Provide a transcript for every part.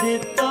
দিত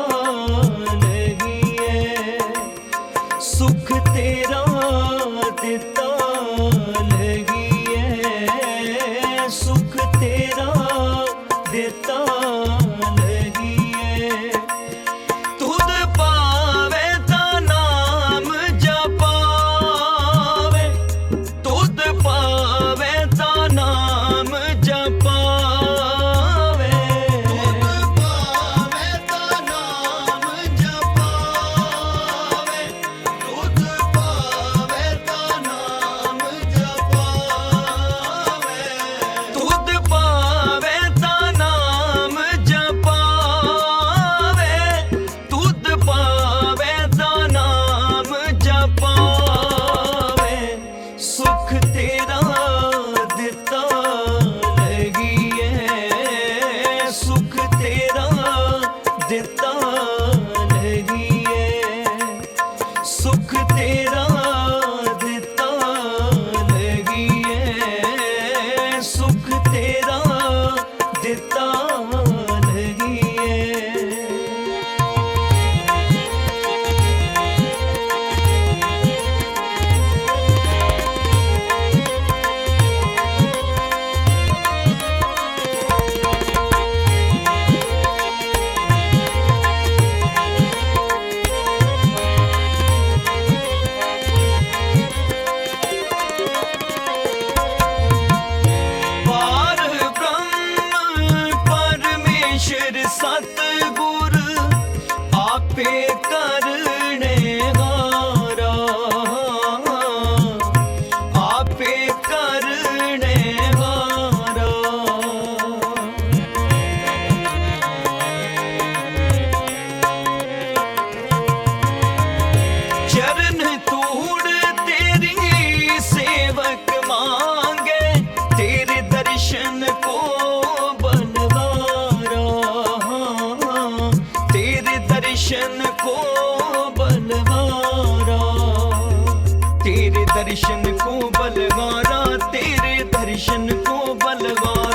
दर्शन को बलगारा तेरे दर्शन को बलगारा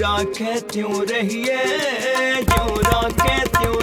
ਰਾਖੇ ਤਿਉ ਰਹੀਏ ਜਿਉ ਰਾਖੇ ਤਿਉ